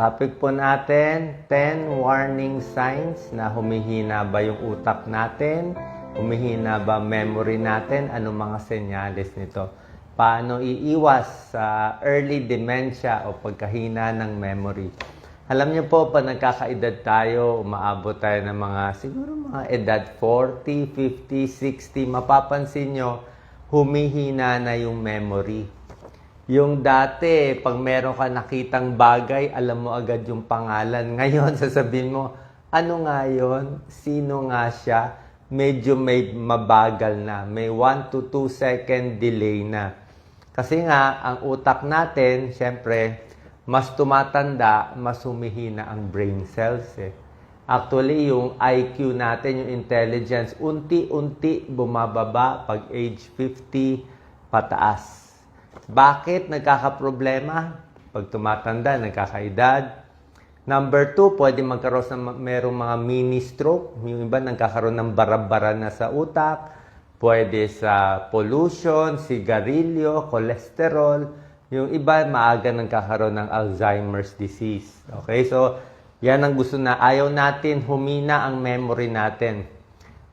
Topic po natin, 10 warning signs na humihina ba yung utak natin? Humihina ba memory natin? Anong mga senyales nito? Paano iiwas sa early dementia o pagkahina ng memory? Alam niyo po, pag nagkakaedad tayo, umaabot tayo ng mga, siguro mga edad 40, 50, 60, mapapansin nyo, humihina na yung memory. Yung dati, pag meron ka nakitang bagay, alam mo agad yung pangalan. Ngayon, sasabihin mo, ano nga yun? Sino nga siya? Medyo may mabagal na. May 1 to 2 second delay na. Kasi nga, ang utak natin, syempre, mas tumatanda, mas humihina ang brain cells eh. Actually, yung IQ natin, yung intelligence, unti-unti bumababa pag age 50 pataas. Bakit nagkakaproblema? Pag tumatanda, nagkakaedad. Number two, pwede magkaroon ng merong mga mini stroke. Yung iba nagkakaroon ng barabara na sa utak. Pwede sa pollution, sigarilyo, cholesterol. Yung iba maaga nagkakaroon ng Alzheimer's disease. Okay? So, yan ang gusto na. Ayaw natin humina ang memory natin.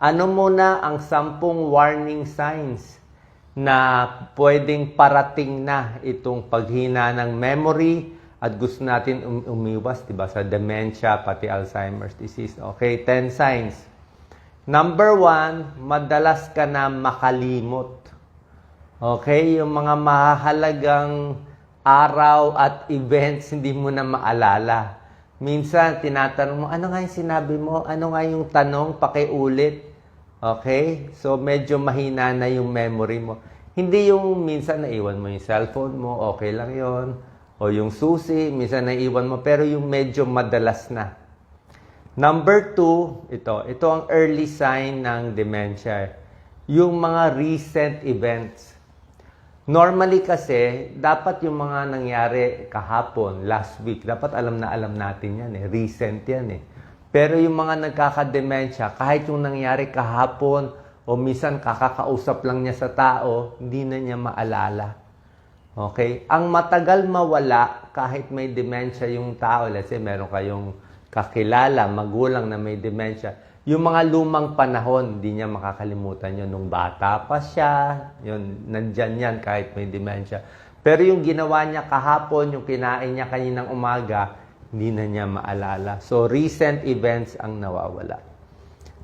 Ano muna ang sampung warning signs na pwedeng parating na itong paghina ng memory at gusto natin um- umiwas, di ba, sa dementia, pati Alzheimer's disease. Okay, 10 signs. Number one, madalas ka na makalimot. Okay, yung mga mahalagang araw at events hindi mo na maalala. Minsan, tinatanong mo, ano nga yung sinabi mo? Ano nga yung tanong? Pakiulit. Okay? So, medyo mahina na yung memory mo. Hindi yung minsan naiwan mo yung cellphone mo, okay lang yon O yung susi, minsan naiwan mo, pero yung medyo madalas na. Number two, ito. Ito ang early sign ng dementia. Yung mga recent events. Normally kasi, dapat yung mga nangyari kahapon, last week, dapat alam na alam natin yan eh. Recent yan eh. Pero yung mga nagkakademensya, kahit yung nangyari kahapon o minsan kakakausap lang niya sa tao, hindi na niya maalala. Okay? Ang matagal mawala, kahit may dementia yung tao, let's say meron kayong kakilala, magulang na may dementia, yung mga lumang panahon, hindi niya makakalimutan yun. Nung bata pa siya, yun, nandyan yan kahit may dementia. Pero yung ginawa niya kahapon, yung kinain niya kaninang umaga, hindi na niya maalala. So, recent events ang nawawala.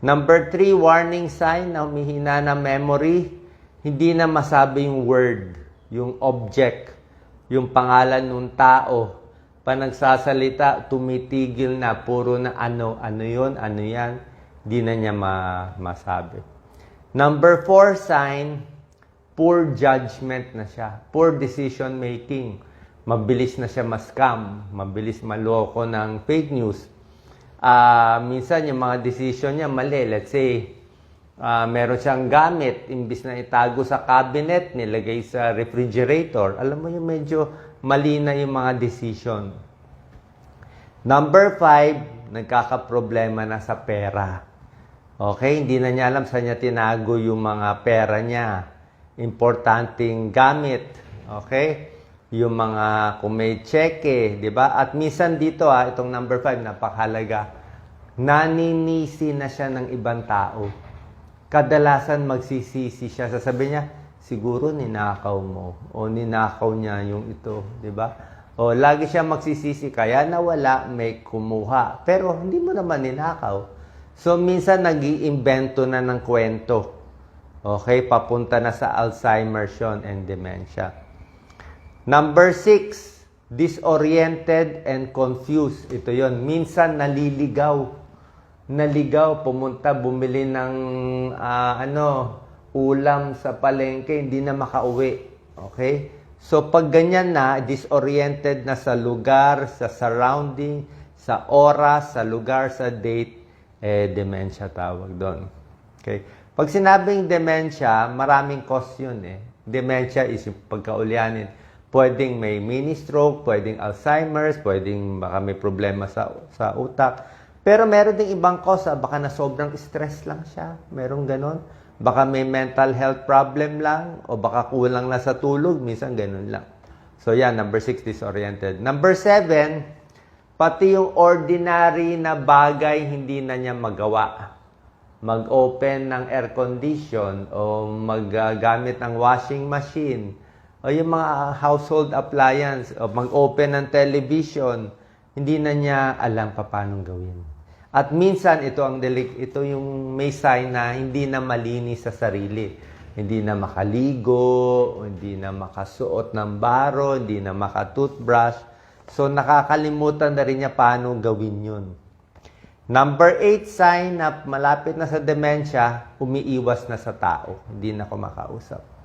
Number three, warning sign na humihina na memory, hindi na masabi yung word, yung object, yung pangalan ng tao. Pa nagsasalita, tumitigil na, puro na ano, ano yon ano yan, di na niya ma- masabi. Number four sign, poor judgment na siya. Poor decision making. Mabilis na siya ma-scam. Mabilis maloko ng fake news. Ah, minsan yung mga decision niya mali. Let's say, ah, meron siyang gamit. Imbis na itago sa cabinet, nilagay sa refrigerator. Alam mo yung medyo mali na yung mga decision. Number five, nagkakaproblema na sa pera. Okay, hindi na niya alam saan niya tinago yung mga pera niya. Importanteng gamit. Okay? Yung mga kung may cheque, di ba? At minsan dito ah, itong number 5, napakahalaga. Naninisi na siya ng ibang tao. Kadalasan magsisisi siya. Sasabihin niya, siguro ninakaw mo. O ninakaw niya yung ito, di ba? O lagi siya magsisisi, kaya nawala, may kumuha. Pero hindi mo naman ninakaw. So, minsan nag iimbento na ng kwento. Okay, papunta na sa Alzheimer's yun and dementia. Number six, disoriented and confused. Ito yon. Minsan naliligaw. Naligaw, pumunta, bumili ng ah, ano, ulam sa palengke, hindi na makauwi. Okay? So, pag ganyan na, disoriented na sa lugar, sa surrounding, sa oras, sa lugar, sa date, eh, dementia tawag doon. Okay? Pag sinabing dementia, maraming cause yun eh. Dementia is yung pagkaulyanin. Pwedeng may mini stroke, pwedeng Alzheimer's, pwedeng baka may problema sa, sa utak. Pero meron ding ibang cause, ah. baka na sobrang stress lang siya. Meron ganon. Baka may mental health problem lang, o baka kulang na sa tulog, minsan ganon lang. So yan, number six, disoriented. Number seven, Pati yung ordinary na bagay hindi na niya magawa. Mag-open ng air condition o maggamit ng washing machine o yung mga household appliance o mag-open ng television, hindi na niya alam pa paano gawin. At minsan ito ang delik ito yung may sign na hindi na malinis sa sarili. Hindi na makaligo, hindi na makasuot ng baro, hindi na makatoothbrush. So nakakalimutan na rin niya paano gawin yun. Number 8 sign na malapit na sa dementia, umiiwas na sa tao. Hindi na kumakausap.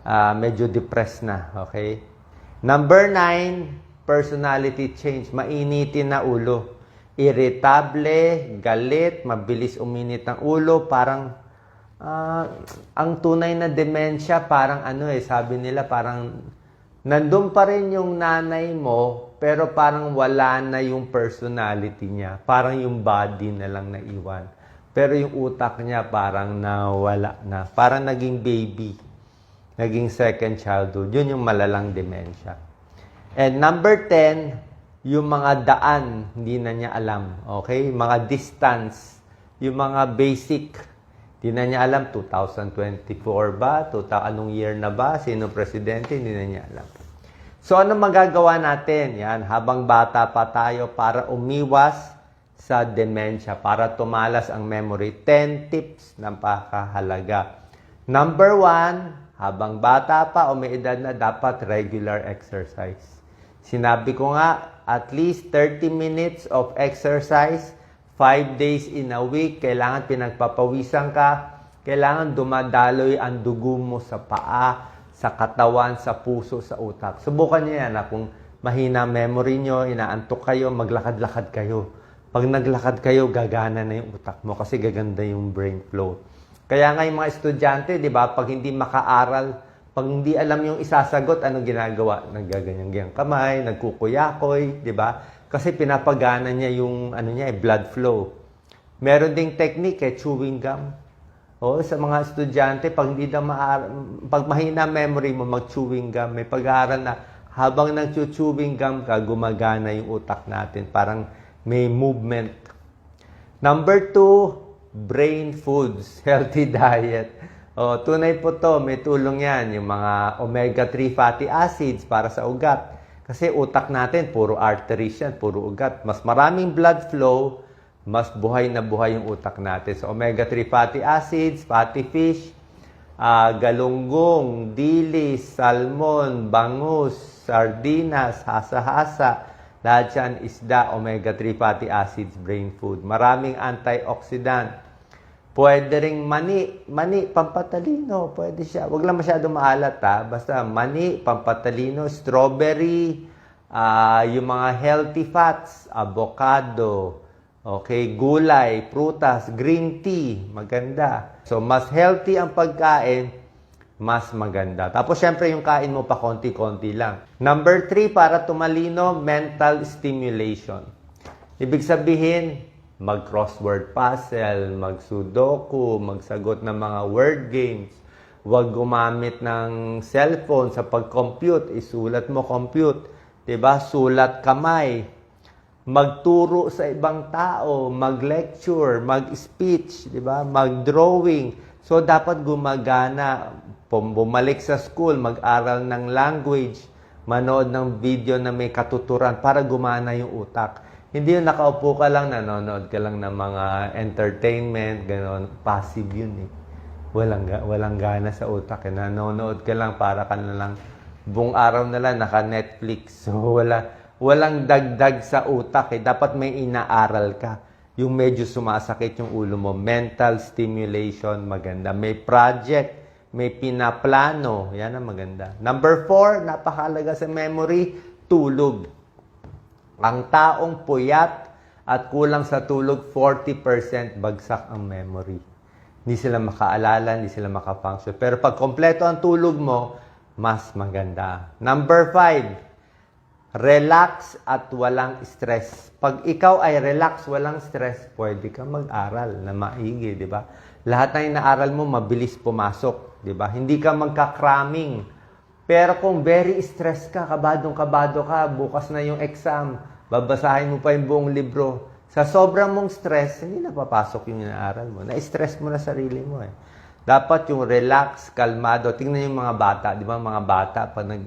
Ah, medyo depressed na, okay? Number 9, personality change. Mainitin na ulo. Irritable, galit, mabilis uminit ang ulo, parang ah, ang tunay na dementia parang ano eh, sabi nila parang nandun pa rin yung nanay mo, pero parang wala na yung personality niya. Parang yung body na lang naiwan. Pero yung utak niya parang nawala na. Parang naging baby. Naging second childhood. Yun yung malalang dementia. And number 10, yung mga daan, hindi na niya alam. Okay? Mga distance, yung mga basic, hindi na niya alam. 2024 ba? 2000, anong year na ba? Sino presidente? Hindi na niya alam. So, ano magagawa natin? Yan, habang bata pa tayo para umiwas sa dementia, para tumalas ang memory. 10 tips na pakahalaga. Number one, habang bata pa o may edad na, dapat regular exercise. Sinabi ko nga, at least 30 minutes of exercise, 5 days in a week, kailangan pinagpapawisan ka, kailangan dumadaloy ang dugo mo sa paa, sa katawan, sa puso, sa utak. Subukan niyo yan na kung mahina memory nyo, inaantok kayo, maglakad-lakad kayo. Pag naglakad kayo, gagana na yung utak mo kasi gaganda yung brain flow. Kaya nga yung mga estudyante, di ba, pag hindi makaaral, pag hindi alam yung isasagot, ano ginagawa? Naggaganyan-ganyang kamay, nagkukuyakoy, di ba? Kasi pinapagana niya yung ano niya, eh, blood flow. Meron ding technique eh, chewing gum. O, sa mga estudyante, pag hindi na maar- pag mahina memory mo, mag-chewing gum. May pag-aaral na habang nag-chewing gum ka, gumagana yung utak natin. Parang may movement. Number two, brain foods, healthy diet. O, tunay po to, may tulong yan, yung mga omega-3 fatty acids para sa ugat. Kasi utak natin, puro arteries yan, puro ugat. Mas maraming blood flow, mas buhay na buhay yung utak natin. So, omega-3 fatty acids, fatty fish, ah, galunggong, dilis, salmon, bangus, sardinas, hasa-hasa, lahat yan isda, omega-3 fatty acids, brain food. Maraming antioxidant. Pwede ring mani. Mani, pampatalino. Pwede siya. Huwag lang masyado maalat ha. Basta mani, pampatalino, strawberry, ah, yung mga healthy fats, avocado, okay, gulay, prutas, green tea, maganda. So, mas healthy ang pagkain, mas maganda. Tapos, syempre, yung kain mo pa konti-konti lang. Number three, para tumalino, mental stimulation. Ibig sabihin, mag-crossword puzzle, mag-sudoku, magsagot ng mga word games. Huwag gumamit ng cellphone sa pag-compute. Isulat mo compute. 'Di ba? Sulat kamay. Magturo sa ibang tao, mag-lecture, mag-speech, 'di ba? Mag-drawing. So dapat gumagana. Bumalik sa school, mag-aral ng language, manood ng video na may katuturan para gumana yung utak. Hindi yung nakaupo ka lang, nanonood ka lang ng mga entertainment, gano'n. Passive yun eh. Walang, walang gana sa utak. Eh. Nanonood ka lang para ka na lang buong araw na lang naka-Netflix. So wala, walang dagdag sa utak eh. Dapat may inaaral ka. Yung medyo sumasakit yung ulo mo. Mental stimulation, maganda. May project, may pinaplano. Yan ang maganda. Number four, napakalaga sa memory, tulog. Ang taong puyat at kulang sa tulog, 40% bagsak ang memory. Hindi sila makaalala, hindi sila makafunction. Pero pag kompleto ang tulog mo, mas maganda. Number five, relax at walang stress. Pag ikaw ay relax, walang stress, pwede ka mag-aral na maigi, di ba? Lahat na inaaral mo, mabilis pumasok, di ba? Hindi ka magka-cramming. Pero kung very stress ka, kabadong kabado ka, bukas na yung exam, babasahin mo pa yung buong libro. Sa sobrang mong stress, hindi na papasok yung inaaral mo. Na-stress mo na sarili mo eh. Dapat yung relax, kalmado. Tingnan yung mga bata. Di ba mga bata, pag nag,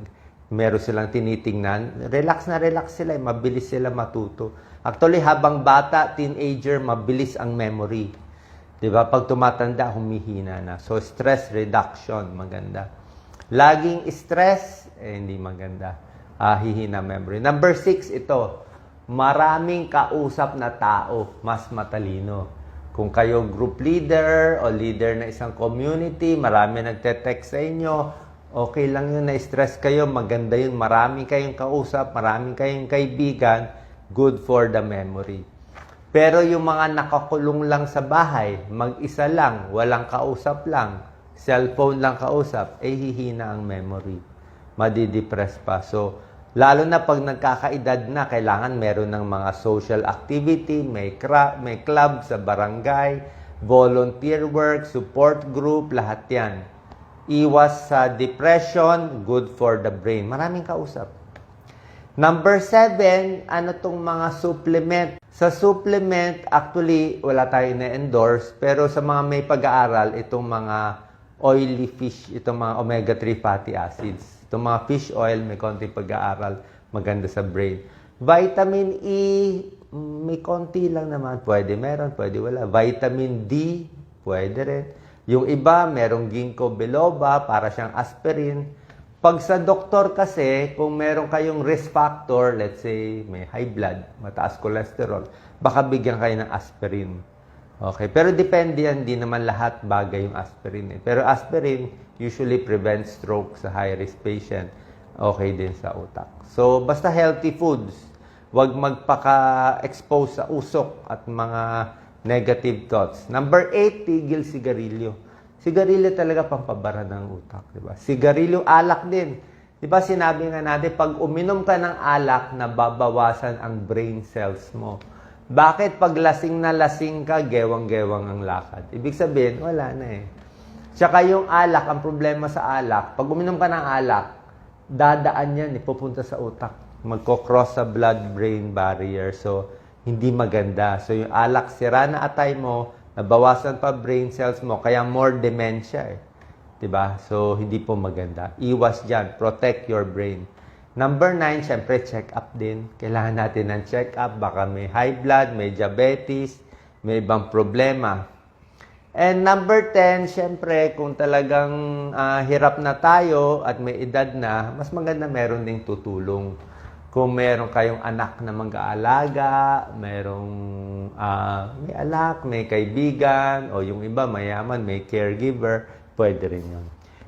meron silang tinitingnan, relax na relax sila. eh. Mabilis sila matuto. Actually, habang bata, teenager, mabilis ang memory. Di ba? Pag tumatanda, humihina na. So, stress reduction, maganda. Laging stress, eh, hindi maganda. Ah, hihina memory. Number six, ito. Maraming kausap na tao, mas matalino. Kung kayo group leader o leader na isang community, marami nagte-text sa inyo, okay lang yun, na-stress kayo, maganda yun, marami kayong kausap, marami kayong kaibigan, good for the memory. Pero yung mga nakakulong lang sa bahay, mag-isa lang, walang kausap lang, cellphone lang kausap, eh hihina ang memory. Madidepress pa. So, lalo na pag nagkakaedad na, kailangan meron ng mga social activity, may, cra- may club sa barangay, volunteer work, support group, lahat yan. Iwas sa depression, good for the brain. Maraming kausap. Number seven, ano tong mga supplement? Sa supplement, actually, wala tayo na-endorse, pero sa mga may pag-aaral, itong mga oily fish, itong mga omega-3 fatty acids. Itong mga fish oil, may konti pag-aaral, maganda sa brain. Vitamin E, may konti lang naman. Pwede meron, pwede wala. Vitamin D, pwede rin. Yung iba, merong ginkgo biloba, para siyang aspirin. Pag sa doktor kasi, kung meron kayong risk factor, let's say may high blood, mataas cholesterol, baka bigyan kayo ng aspirin. Okay, pero depende yan, di naman lahat bagay yung aspirin. Eh. Pero aspirin usually prevents stroke sa high-risk patient. Okay din sa utak. So, basta healthy foods. Huwag magpaka-expose sa usok at mga negative thoughts. Number eight, tigil sigarilyo. Sigarilyo talaga pampabara ng utak, di ba? Sigarilyo, alak din. Di ba sinabi nga natin, pag uminom ka ng alak, nababawasan ang brain cells mo. Bakit pag lasing na lasing ka, gewang-gewang ang lakad? Ibig sabihin, wala na eh. Tsaka yung alak, ang problema sa alak, pag uminom ka ng alak, dadaan yan, ipupunta sa utak. Magko-cross sa blood-brain barrier. So, hindi maganda. So, yung alak, sira na atay mo, nabawasan pa brain cells mo, kaya more dementia eh. 'Di ba? So, hindi po maganda. Iwas dyan. Protect your brain. Number nine, syempre, check up din. Kailangan natin ng check up. Baka may high blood, may diabetes, may ibang problema. And number 10, syempre, kung talagang ah, hirap na tayo at may edad na, mas maganda meron ding tutulong. Kung meron kayong anak na mag-aalaga, merong ah, may anak, may kaibigan, o yung iba mayaman, may caregiver, pwede rin yun.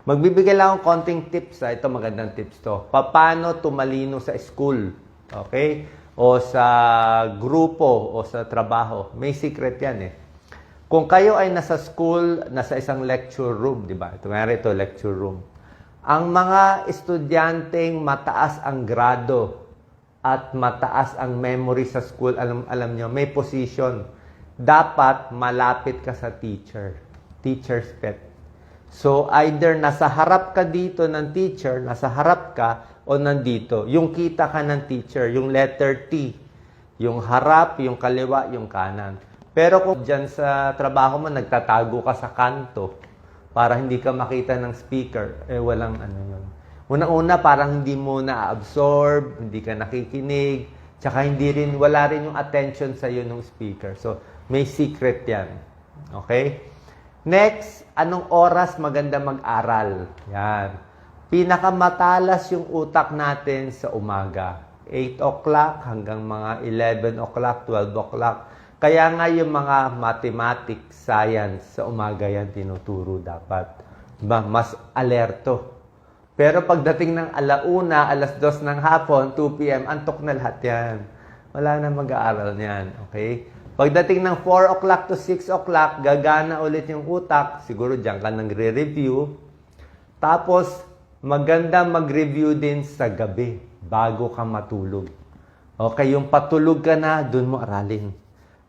Magbibigay lang akong konting tips. Ha. Ito magandang tips to. Paano tumalino sa school? Okay? O sa grupo o sa trabaho. May secret yan eh. Kung kayo ay nasa school, nasa isang lecture room, di ba? Ito, mayroon ito, lecture room. Ang mga estudyanteng mataas ang grado at mataas ang memory sa school, alam, alam nyo, may position. Dapat malapit ka sa teacher. Teacher's pet. So, either nasa harap ka dito ng teacher, nasa harap ka, o nandito. Yung kita ka ng teacher, yung letter T. Yung harap, yung kaliwa, yung kanan. Pero kung dyan sa trabaho mo, nagtatago ka sa kanto para hindi ka makita ng speaker, eh walang ano yun. Unang-una, parang hindi mo na-absorb, hindi ka nakikinig, tsaka hindi rin, wala rin yung attention sa iyo ng speaker. So, may secret yan. Okay? Next, anong oras maganda mag-aral? Yan. Pinakamatalas yung utak natin sa umaga. 8 o'clock hanggang mga 11 o'clock, 12 o'clock. Kaya nga yung mga mathematics, science, sa umaga yan tinuturo dapat. Diba? Mas alerto. Pero pagdating ng alauna, alas dos ng hapon, 2 p.m., antok na lahat yan. Wala na mag-aaral niyan. Okay? Pagdating ng 4 o'clock to 6 o'clock, gagana ulit yung utak. Siguro diyan ka nang re-review. Tapos, maganda mag-review din sa gabi bago ka matulog. Okay, yung patulog ka na, dun mo aralin.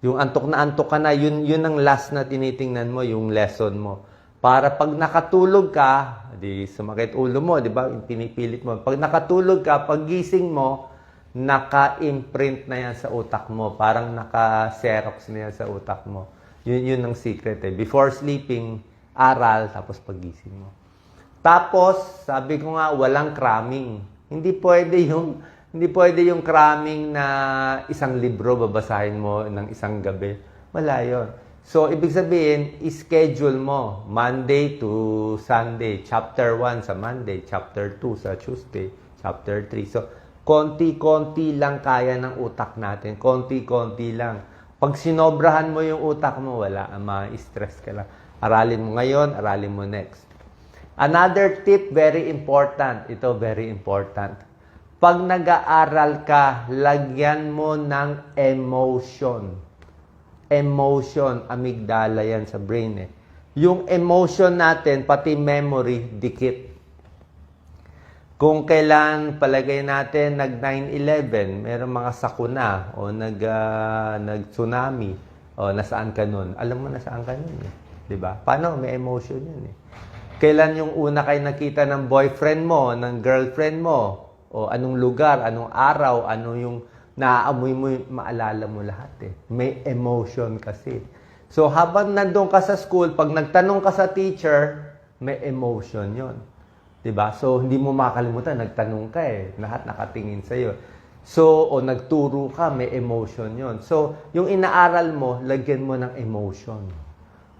Yung antok na antok ka na, yun, yun ang last na tinitingnan mo, yung lesson mo. Para pag nakatulog ka, di sumakit ulo mo, di ba? Pinipilit mo. Pag nakatulog ka, pag gising mo, naka-imprint na yan sa utak mo. Parang naka-xerox na yan sa utak mo. Yun, yun ang secret eh. Before sleeping, aral, tapos pagising mo. Tapos, sabi ko nga, walang cramming. Hindi pwede yung hindi pwede yung cramming na isang libro babasahin mo ng isang gabi. Wala yun. So, ibig sabihin, schedule mo Monday to Sunday. Chapter 1 sa Monday, chapter 2 sa Tuesday, chapter 3. So, konti-konti lang kaya ng utak natin. Konti-konti lang. Pag sinobrahan mo yung utak mo, wala. Ma-stress ka lang. Aralin mo ngayon, aralin mo next. Another tip, very important. Ito, very important. Pag nag-aaral ka, lagyan mo ng emotion. Emotion, amygdala yan sa brain eh. Yung emotion natin, pati memory, dikit. Kung kailan palagay natin nag 9/11, meron mga sakuna o nag ah, nag-tsunami o nasaan ka nun. Alam mo nasaan ka nun eh. 'Di ba? Paano may emotion 'yun eh. Kailan yung una kayo nakita ng boyfriend mo, ng girlfriend mo, o anong lugar, anong araw, ano yung naaamoy mo, maalala mo lahat eh. May emotion kasi. So habang nandun ka sa school, pag nagtanong ka sa teacher, may emotion yon 'Di ba? So hindi mo makalimutan, nagtanong ka eh. Lahat nakatingin sa iyo. So o nagturo ka, may emotion yon So yung inaaral mo, lagyan mo ng emotion.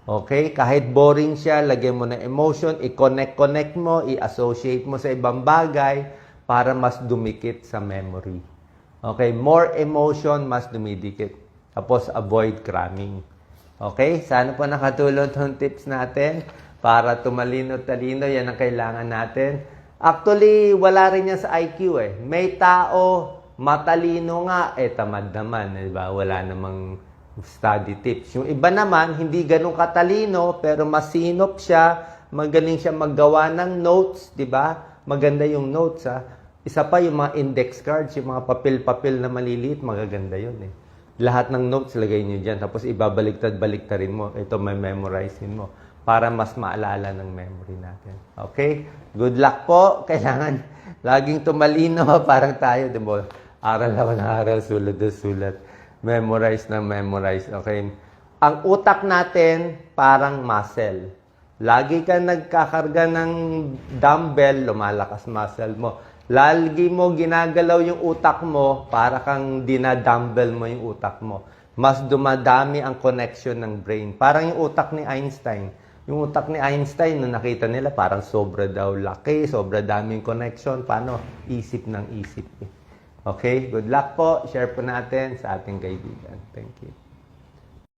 Okay? Kahit boring siya, lagyan mo ng emotion, i-connect-connect mo, i-associate mo sa ibang bagay para mas dumikit sa memory. Okay? More emotion, mas dumidikit. Tapos, avoid cramming. Okay? Sana po nakatulong itong tips natin para tumalino-talino. Yan ang kailangan natin. Actually, wala rin yan sa IQ eh. May tao, matalino nga, eh tamad naman. Di ba? Wala namang study tips. Yung iba naman, hindi ganun katalino, pero masinop siya, magaling siya maggawa ng notes, di ba? Maganda yung notes, ha? Isa pa yung mga index cards, yung mga papel-papel na maliliit, magaganda yun, eh. Lahat ng notes, lagay nyo dyan. Tapos ibabaliktad-baliktarin mo. Ito, may memorizein mo para mas maalala ng memory natin. Okay? Good luck po. Kailangan laging tumalino, parang tayo, di ba? Aral ako ng aral, sulat na sulat memorize na memorize. Okay? Ang utak natin parang muscle. Lagi ka nagkakarga ng dumbbell, lumalakas muscle mo. Lagi mo ginagalaw yung utak mo para kang dinadumbbell mo yung utak mo. Mas dumadami ang connection ng brain. Parang yung utak ni Einstein. Yung utak ni Einstein, nung nakita nila, parang sobra daw laki, sobra daming connection. Paano? Isip ng isip. Eh. Okay? Good luck po. Share po natin sa ating kaibigan. Thank you.